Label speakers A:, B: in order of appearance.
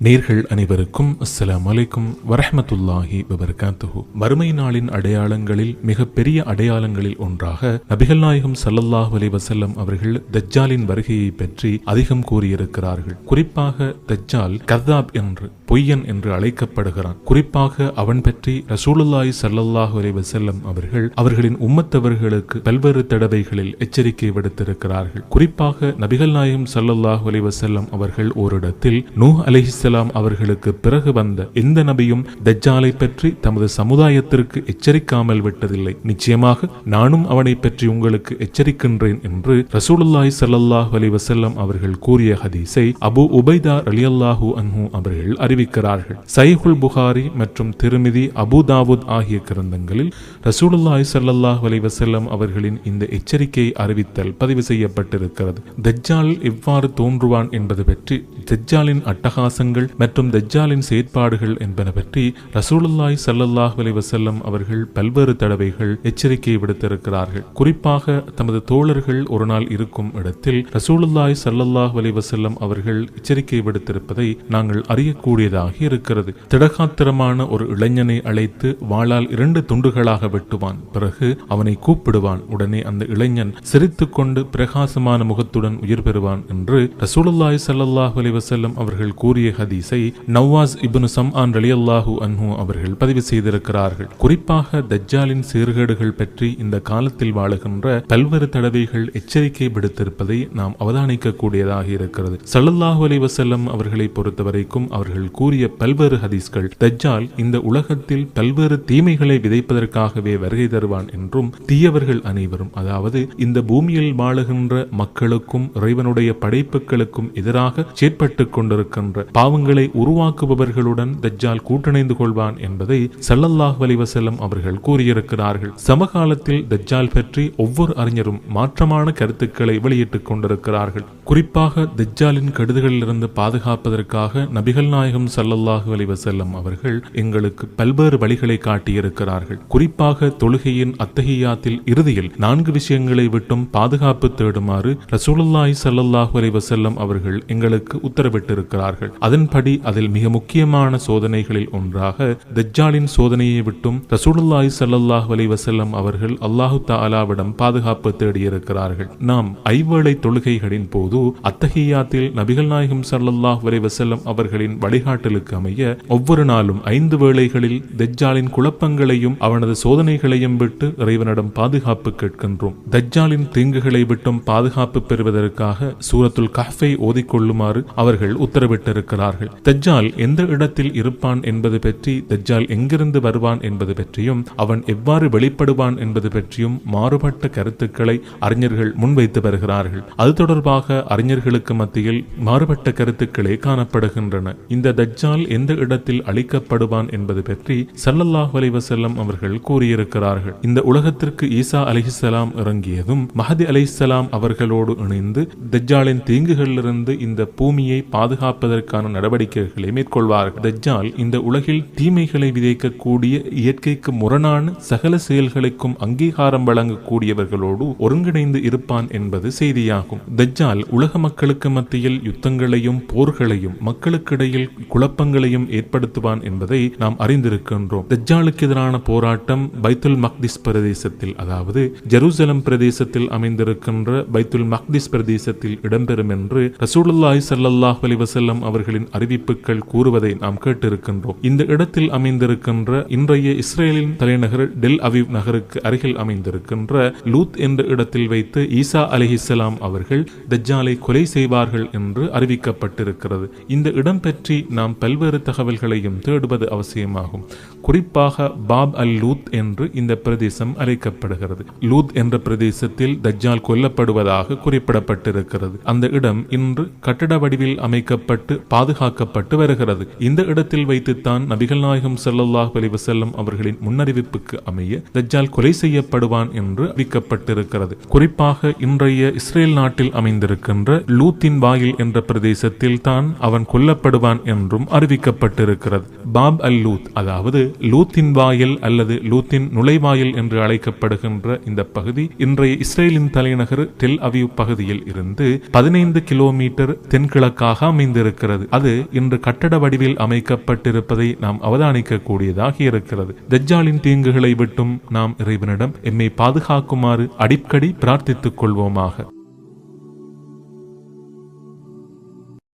A: நேர்கள் அனைவருக்கும் அஸ்ஸலாம் வலைக்கும் வரஹமத்துல்லாஹி வபர்காத்துஹு. மறுமை நாளின் அடையாளங்களில் மிக பெரிய அடையாளங்களில் ஒன்றாக நபிகள் நாயகம் சல்லல்லாஹ் அலி வசல்லம் அவர்கள் தஜ்ஜாலின் வருகையை பற்றி அதிகம் கூறியிருக்கிறார்கள். குறிப்பாக தஜ்ஜால் கர்தாப் என்று பொய்யன் என்று அழைக்கப்படுகிறான். குறிப்பாக அவன் பற்றி ரசூலுல்லாஹி சல்லல்லாஹ் அலி வசல்லம் அவர்கள் அவர்களின் உம்மத்தவர்களுக்கு பல்வேறு தடவைகளில் எச்சரிக்கை விடுத்திருக்கிறார்கள். குறிப்பாக நபிகள் நாயகம் சல்லல்லாஹ் அலி வசல்லம் அவர்கள் ஓரிடத்தில் நூ நூஹ் அலிசலாம் அவர்களுக்கு பிறகு வந்த எந்த நபியும் தஜ்ஜாலை பற்றி தமது சமுதாயத்திற்கு எச்சரிக்காமல் விட்டதில்லை. நிச்சயமாக நானும் அவனை பற்றி உங்களுக்கு எச்சரிக்கின்றேன் என்று ரசூலுல்லாய் சல்லாஹ் அலி வசல்லம் அவர்கள் கூறிய ஹதீஸை அபு உபைதா அலி ரலியல்லாஹு அன்ஹு அவர்கள் அறிவிக்கிறார்கள். சைஹுல் புகாரி மற்றும் திருமிதி அபு தாவூத் ஆகிய கிரந்தங்களில் ரசூலுல்லாய் சல்லாஹ் அலி வசல்லம் அவர்களின் இந்த எச்சரிக்கை அறிவித்தல் பதிவு செய்யப்பட்டிருக்கிறது. தஜ்ஜால் எவ்வாறு தோன்றுவான் என்பது பற்றி தஜ்ஜாலின் அட்டகாசங்கள் மற்றும் தஜ்ஜாலின் செயற்பாடுகள் என்பன பற்றி ரசூலுல்லாய் சல்லல்லாஹ் அலைஹி வஸல்லம் அவர்கள் பல்வேறு தடவைகள் எச்சரிக்கை விடுத்திருக்கிறார்கள். குறிப்பாக தமது தோழர்கள் ஒரு நாள் இருக்கும் இடத்தில் ரசூலுல்லாய் சல்லல்லாஹ் அலைஹி வஸல்லம் அவர்கள் எச்சரிக்கை விடுத்திருப்பதை நாங்கள் அறியக்கூடியதாக இருக்கிறது. திடகாத்திரமான ஒரு இளைஞனை அழைத்து வாளால் இரண்டு துண்டுகளாக வெட்டுவான். பிறகு அவனை கூப்பிடுவான். உடனே அந்த இளைஞன் சிரித்துக்கொண்டு பிரகாசமான முகத்துடன் உயிர் பெறுவான் என்று ரசூலுல்லாய் சல்லல்லாஹ் அலைஹி வஸல்லம் அவர்கள் கூறிய ஹதீஸை நவாஸ் இப்னு சம்ஆன் ரலியல்லாஹு அன்ஹு அவர்கள் பதிவு செய்திருக்கிறார்கள். குறிப்பாக தஜ்ஜாலின் சீர்கேடுகள் பற்றி இந்த காலத்தில் வாழுகின்ற பல்வேறு தடவைகள் எச்சரிக்கை விடுத்திருப்பதை நாம் அவதானிக்க கூடியதாக இருக்கிறது. சல்லல்லாஹு அலி வசல்லம் அவர்களை பொறுத்தவரைக்கும் அவர்கள் கூறிய பல்வேறு ஹதீஸ்கள் தஜ்ஜால் இந்த உலகத்தில் பல்வேறு தீமைகளை விதைப்பதற்காகவே வருகை தருவான் என்றும் தீயவர்கள் அனைவரும் அதாவது இந்த பூமியில் வாழுகின்ற மக்களுக்கும் இறைவனுடைய படைப்புகளுக்கும் எதிராக செயற்பட்டுக் கொண்டிருக்கின்ற பாவங்களை பாவங்களை உருவாக்குபவர்களுடன் தஜ்ஜால் கூட்டணைந்து கொள்வான் என்பதை சல்லல்லாஹ் அலைஹி அவர்கள் கூறியிருக்கிறார்கள். சமகாலத்தில் தஜ்ஜால் பற்றி ஒவ்வொரு அறிஞரும் மாற்றமான கருத்துக்களை வெளியிட்டுக் கொண்டிருக்கிறார்கள். குறிப்பாக தஜ்ஜாலின் கெடுதிகளிலிருந்து பாதுகாப்பதற்காக நபிகள் நாயகம் ஸல்லல்லாஹு அலைஹி அவர்கள் எங்களுக்கு பல்வேறு வழிகளை காட்டியிருக்கிறார்கள். குறிப்பாக தொழுகையின் அத்தகையாத்தில் இறுதியில் நான்கு விஷயங்களை விட்டும் பாதுகாப்பு தேடுமாறு ரசூலுல்லாய் ஸல்லல்லாஹு அலைஹி அவர்கள் எங்களுக்கு உத்தரவிட்டிருக்கிறார்கள். அதன் அதன்படி அதில் மிக முக்கியமான சோதனைகளில் ஒன்றாக தஜ்ஜாலின் சோதனையை விட்டும் ரசூலுல்லாஹி சல்லாஹ் அலைஹி வஸல்லம் அவர்கள் அல்லாஹு தாலாவிடம் பாதுகாப்பு தேடியிருக்கிறார்கள். நாம் ஐவேளை தொழுகைகளின் போது அத்தகையாத்தில் நபிகள் நாயகம் சல்லாஹ் அலைஹி வஸல்லம் அவர்களின் வழிகாட்டலுக்கு அமைய ஒவ்வொரு நாளும் ஐந்து வேளைகளில் தஜ்ஜாலின் குழப்பங்களையும் அவனது சோதனைகளையும் விட்டு இறைவனிடம் பாதுகாப்பு கேட்கின்றோம். தஜ்ஜாலின் தீங்குகளை விட்டும் பாதுகாப்பு பெறுவதற்காக சூரத்துல் கஹ்ஃபை ஓதிக்கொள்ளுமாறு அவர்கள் உத்தரவிட்டிருக்கிறார் உத்தரவிட்டிருக்கிறார்கள் தஜ்ஜால் எந்த இடத்தில் இருப்பான் என்பது பற்றி தஜ்ஜால் எங்கிருந்து வருவான் என்பது பற்றியும் அவன் எவ்வாறு வெளிப்படுவான் என்பது பற்றியும் மாறுபட்ட கருத்துக்களை அறிஞர்கள் முன்வைத்து வருகிறார்கள். அது தொடர்பாக அறிஞர்களுக்கு மத்தியில் மாறுபட்ட கருத்துக்களே காணப்படுகின்றன. இந்த தஜ்ஜால் எந்த இடத்தில் அழிக்கப்படுவான் என்பது பற்றி சல்லல்லாஹ் அலைவசல்லம் அவர்கள் கூறியிருக்கிறார்கள். இந்த உலகத்திற்கு ஈசா அலிஹிசலாம் இறங்கியதும் மஹதி அலைஹிஸ்ஸலாம் அவர்களோடு இணைந்து தஜ்ஜாலின் தீங்குகளிலிருந்து இந்த பூமியை பாதுகாப்பதற்கான நடவடிக்கைகளை மேற்கொள்வார்கள் தஜ்ஜால் இந்த உலகில் தீமைகளை விதைக்கக்கூடிய இயற்கைக்கு முரணான சகல செயல்களுக்கும் அங்கீகாரம் வழங்கக்கூடியவர்களோடு ஒருங்கிணைந்து இருப்பான் என்பது செய்தியாகும். தஜ்ஜால் உலக மக்களுக்கு மத்தியில் யுத்தங்களையும் போர்களையும் மக்களுக்கிடையில் குழப்பங்களையும் ஏற்படுத்துவான் என்பதை நாம் அறிந்திருக்கின்றோம். தஜ்ஜாலுக்கு எதிரான போராட்டம் பைத்துல் மக்திஸ் பிரதேசத்தில் அதாவது ஜெருசலம் பிரதேசத்தில் அமைந்திருக்கின்ற பைத்துல் மக்திஸ் பிரதேசத்தில் இடம்பெறும் என்று ரசூலுல்லாஹி சல்லாஹ் அலைஹி அவர்களின் அறிவிப்புகள் கூறுவதை நாம் கேட்டிருக்கின்றோம். இந்த இடத்தில் அமைந்திருக்கின்ற இன்றைய இஸ்ரேலின் தலைநகர் டெல் அவிவ் நகருக்கு அருகில் அமைந்திருக்கின்ற லூத் என்ற இடத்தில் வைத்து ஈசா அலிஹிசலாம் அவர்கள் தஜ்ஜாலை கொலை செய்வார்கள் என்று அறிவிக்கப்பட்டிருக்கிறது. இந்த இடம் பற்றி நாம் பல்வேறு தகவல்களையும் தேடுவது அவசியமாகும். குறிப்பாக பாப் அல் லூத் என்று இந்த பிரதேசம் அழைக்கப்படுகிறது. லூத் என்ற பிரதேசத்தில் தஜ்ஜால் கொல்லப்படுவதாக குறிப்பிடப்பட்டிருக்கிறது. அந்த இடம் இன்று கட்டட வடிவில் அமைக்கப்பட்டு பாதுகாக்கப்பட்டு வருகிறது. இந்த இடத்தில் வைத்துத்தான் நபிகள் நாயகம் செல்லல்லாஹ் அலைஹி அவர்களின் முன்னறிவிப்புக்கு அமைய தஜ்ஜால் கொலை செய்யப்படுவான் என்று அறிவிக்கப்பட்டிருக்கிறது. குறிப்பாக இன்றைய இஸ்ரேல் நாட்டில் அமைந்திருக்கின்ற லூத்தின் வாயில் என்ற பிரதேசத்தில் தான் அவன் கொல்லப்படுவான் என்றும் அறிவிக்கப்பட்டிருக்கிறது. பாப் அல் லூத் அதாவது லூத்தின் வாயில் அல்லது லூத்தின் நுழைவாயில் என்று அழைக்கப்படுகின்ற இந்த பகுதி இன்றைய இஸ்ரேலின் தலைநகர் டெல் அவீவ் பகுதியில் இருந்து பதினைந்து கிலோமீட்டர் தென்கிழக்காக அமைந்திருக்கிறது. அது இன்று கட்டட வடிவில் அமைக்கப்பட்டிருப்பதை நாம் அவதானிக்க கூடியதாக இருக்கிறது. தஜ்ஜாலின் தீங்குகளை விட்டும் நாம் இறைவனிடம் எம்மை பாதுகாக்குமாறு அடிக்கடி பிரார்த்தித்துக் கொள்வோமாக.